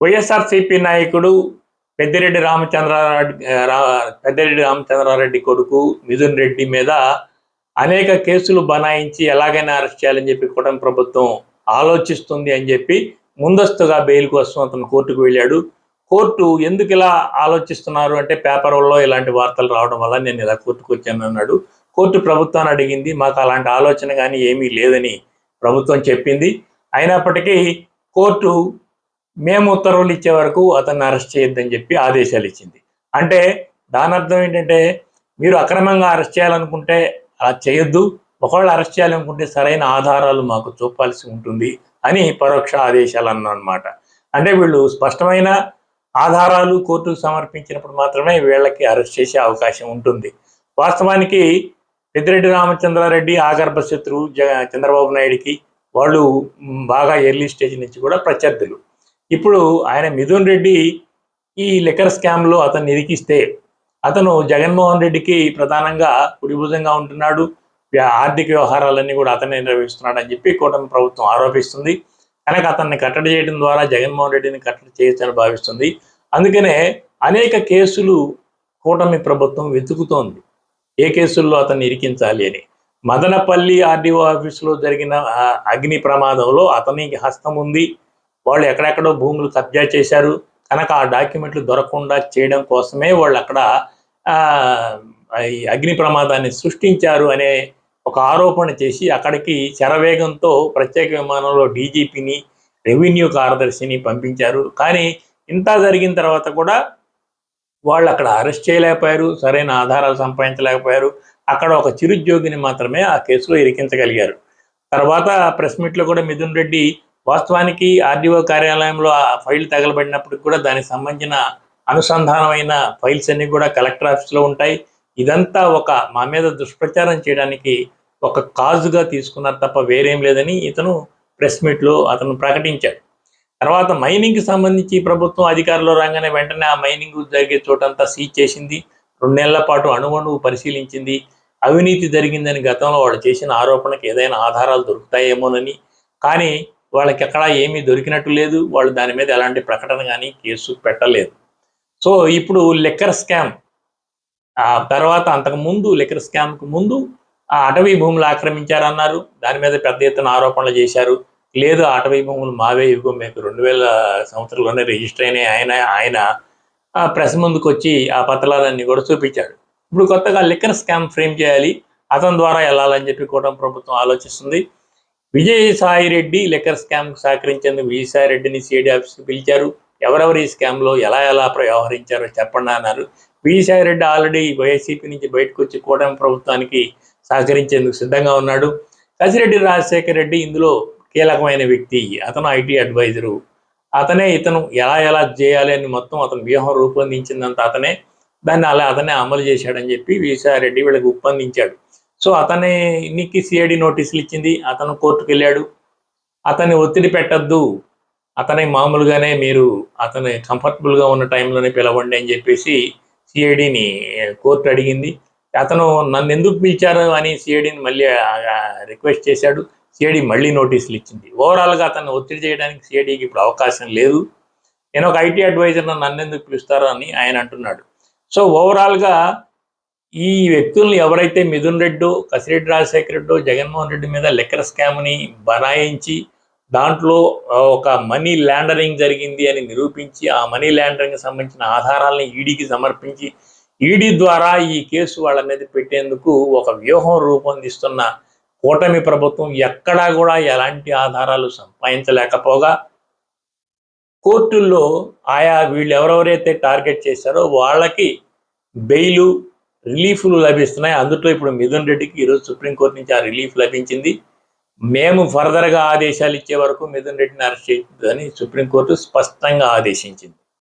వైఎస్ఆర్సీపీ నాయకుడు పెద్దిరెడ్డి రామచంద్రారెడ్డి పెద్దిరెడ్డి రామచంద్రారెడ్డి కొడుకు మిథున్ రెడ్డి మీద అనేక కేసులు బనాయించి ఎలాగైనా అరెస్ట్ చేయాలని చెప్పి కూటమి ప్రభుత్వం ఆలోచిస్తుంది అని చెప్పి ముందస్తుగా బెయిల్ కోసం అతను కోర్టుకు వెళ్ళాడు. కోర్టు ఎందుకు ఇలా ఆలోచిస్తున్నారు అంటే పేపర్లో ఇలాంటి వార్తలు రావడం వల్ల నేను ఇలా కోర్టుకు వచ్చాను అన్నాడు. కోర్టు ప్రభుత్వాన్ని అడిగింది మాకు అలాంటి ఆలోచన కానీ ఏమీ లేదని ప్రభుత్వం చెప్పింది. అయినప్పటికీ కోర్టు మేము ఉత్తర్వులు ఇచ్చే వరకు అతన్ని అరెస్ట్ చేయొద్దని చెప్పి ఆదేశాలు ఇచ్చింది. అంటే దాని అర్థం ఏంటంటే మీరు అక్రమంగా అరెస్ట్ చేయాలనుకుంటే అలా చేయొద్దు. ఒకవేళ అరెస్ట్ చేయాలనుకుంటే సరైన ఆధారాలు మాకు చూపాల్సి ఉంటుంది అని పరోక్ష ఆదేశాలు అన్నమాట. అంటే వీళ్ళు స్పష్టమైన ఆధారాలు కోర్టుకు సమర్పించినప్పుడు మాత్రమే వీళ్ళకి అరెస్ట్ చేసే అవకాశం ఉంటుంది. వాస్తవానికి పెద్దిరెడ్డి రామచంద్రారెడ్డి ఆగర్భ శత్రువు జగ చంద్రబాబు నాయుడికి వాళ్ళు బాగా ఎర్లీ స్టేజ్ నుంచి కూడా ప్రత్యర్థులు. ఇప్పుడు ఆయన మిథున్ రెడ్డి ఈ లెక్కర్ స్కామ్లో అతన్ని ఇరికిస్తే అతను జగన్మోహన్ రెడ్డికి ప్రధానంగా కుడిభుజంగా ఉంటున్నాడు. ఆర్థిక వ్యవహారాలన్నీ కూడా అతనే నిర్వహిస్తున్నాడు అని చెప్పి కూటమి ప్రభుత్వం ఆరోపిస్తుంది. కనుక అతన్ని కట్టడి చేయడం ద్వారా జగన్మోహన్ రెడ్డిని కట్టడి చేయొచ్చని భావిస్తుంది. అందుకనే అనేక కేసులు కూటమి ప్రభుత్వం వెతుకుతోంది. ఏ కేసుల్లో అతన్ని ఇరికించాలి అని. మదనపల్లి ఆర్డీఓ ఆఫీసులో జరిగిన అగ్ని ప్రమాదంలో అతనికి హస్తం ఉంది. వాళ్ళు ఎక్కడెక్కడో భూములు కబ్జా చేశారు. కనుక ఆ డాక్యుమెంట్లు దొరకకుండా చేయడం కోసమే వాళ్ళు అక్కడ ఈ అగ్ని ప్రమాదాన్ని సృష్టించారు అనే ఒక ఆరోపణ చేసి అక్కడికి శరవేగంతో ప్రత్యేక విమానంలో డీజీపీని రెవెన్యూ కార్యదర్శిని పంపించారు. కానీ ఇంత జరిగిన తర్వాత కూడా వాళ్ళు అక్కడ అరెస్ట్ చేయలేకపోయారు. సరైన ఆధారాలు సంపాదించలేకపోయారు. అక్కడ ఒక చిరుద్యోగిని మాత్రమే ఆ కేసులో ఇరికించగలిగారు. తర్వాత ప్రెస్ మీట్లో కూడా మిథున్ రెడ్డి వాస్తవానికి ఆర్డీఓ కార్యాలయంలో ఆ ఫైల్ తగలబడినప్పటికి కూడా దానికి సంబంధించిన అనుసంధానమైన ఫైల్స్ అన్ని కూడా కలెక్టర్ ఆఫీస్లో ఉంటాయి. ఇదంతా ఒక మా మీద దుష్ప్రచారం చేయడానికి ఒక కాజుగా తీసుకున్నారు తప్ప వేరేం లేదని ఇతను ప్రెస్ మీట్లో అతను ప్రకటించాడు. తర్వాత మైనింగ్కి సంబంధించి ప్రభుత్వం అధికారంలో రాగానే వెంటనే ఆ మైనింగ్ జరిగే చోటంతా సీజ్ చేసింది. రెండు నెలల పాటు అణువణువు పరిశీలించింది. అవినీతి జరిగిందని గతంలో వాళ్ళు చేసిన ఆరోపణకు ఏదైనా ఆధారాలు దొరుకుతాయేమోనని. కానీ వాళ్ళకి ఎక్కడా ఏమీ దొరికినట్టు లేదు. వాళ్ళు దాని మీద ఎలాంటి ప్రకటన కానీ కేసు పెట్టలేదు. సో ఇప్పుడు లెక్కర్ స్కామ్ ఆ తర్వాత అంతకు ముందు లెక్కర్ స్కామ్కు ముందు ఆ అటవీ భూములు ఆక్రమించారన్నారు. దాని మీద పెద్ద ఎత్తున ఆరోపణలు చేశారు. లేదు ఆ అటవీ భూములు మావే ఇవ్వం మీకు రెండు వేల సంవత్సరంలోనే రిజిస్టర్ అయినాయి. ఆయన ఆయన ప్రెస్ ముందుకు వచ్చి ఆ పత్రాలన్నీ కూడా చూపించాడు. ఇప్పుడు కొత్తగా లిక్కర్ స్కామ్ ఫ్రేమ్ చేయాలి. అతని ద్వారా వెళ్ళాలని చెప్పి కూటమి ప్రభుత్వం ఆలోచిస్తుంది. విజయసాయి రెడ్డి లిక్కర్ స్కామ్కు సహకరించేందుకు విజయసాయి రెడ్డిని సిఐడి ఆఫీస్కి పిలిచారు. ఎవరెవరు ఈ స్కామ్లో ఎలా ఎలా వ్యవహరించారో చెప్పండి అన్నారు. విజయసాయి రెడ్డి ఆల్రెడీ వైసీపీ నుంచి బయటకు వచ్చి కూటమి ప్రభుత్వానికి సహకరించేందుకు సిద్ధంగా ఉన్నాడు. కసిరెడ్డి రాజశేఖర్ రెడ్డి ఇందులో కీలకమైన వ్యక్తి. అతను ఐటీ అడ్వైజరు. అతనే ఇతను ఎలా ఎలా చేయాలి అని మొత్తం అతను వ్యూహం రూపొందించిందంత అతనే. దాన్ని అలా అతనే అమలు చేశాడని చెప్పి విజయసాయి రెడ్డి వీళ్ళకి ఒప్పందించాడు. సో అతని సిఐడి నోటీసులు ఇచ్చింది అతను కోర్టుకు వెళ్ళాడు అతన్ని ఒత్తిడి పెట్టద్దు. అతని మామూలుగానే మీరు అతని కంఫర్టబుల్గా ఉన్న టైంలోనే పిలవండి అని చెప్పేసి సిఐడిని కోర్టు అడిగింది. అతను నన్ను ఎందుకు పిలిచారు అని సిఐడిని మళ్ళీ రిక్వెస్ట్ చేశాడు. సిఐడి మళ్ళీ నోటీసులు ఇచ్చింది. ఓవరాల్గా అతన్ని ఒత్తిడి చేయడానికి సిఐడికి ఇప్పుడు అవకాశం లేదు. నేను ఒక ఐటీ అడ్వైజర్ నన్ను ఎందుకు పిలుస్తారు అని ఆయన అంటున్నాడు. సో ఓవరాల్గా ఈ వ్యక్తుల్ని ఎవరైతే మిథున్ రెడ్డో కసిరెడ్డి రాజశేఖర రెడ్డో జగన్మోహన్ రెడ్డి మీద లెక్కర్ స్కామ్ని బనాయించి దాంట్లో ఒక మనీ ల్యాండరింగ్ జరిగింది అని నిరూపించి ఆ మనీ ల్యాండరింగ్కి సంబంధించిన ఆధారాలను ఈడీకి సమర్పించి ఈడీ ద్వారా ఈ కేసు వాళ్ళ మీద పెట్టేందుకు ఒక వ్యూహం రూపొందిస్తున్న కూటమి ప్రభుత్వం ఎక్కడా కూడా ఎలాంటి ఆధారాలు సంపాదించలేకపోగా కోర్టుల్లో ఆయా వీళ్ళు ఎవరెవరైతే టార్గెట్ చేశారో వాళ్ళకి బెయిలు రిలీఫ్లు లభిస్తున్నాయి. అందులో ఇప్పుడు మిథున్ రెడ్డికి ఈరోజు సుప్రీంకోర్టు నుంచి ఆ రిలీఫ్ లభించింది. మేము ఫర్దర్గా ఆదేశాలు ఇచ్చే వరకు మిథున్ రెడ్డిని అరెస్ట్ చేయొద్దని సుప్రీంకోర్టు స్పష్టంగా ఆదేశించింది.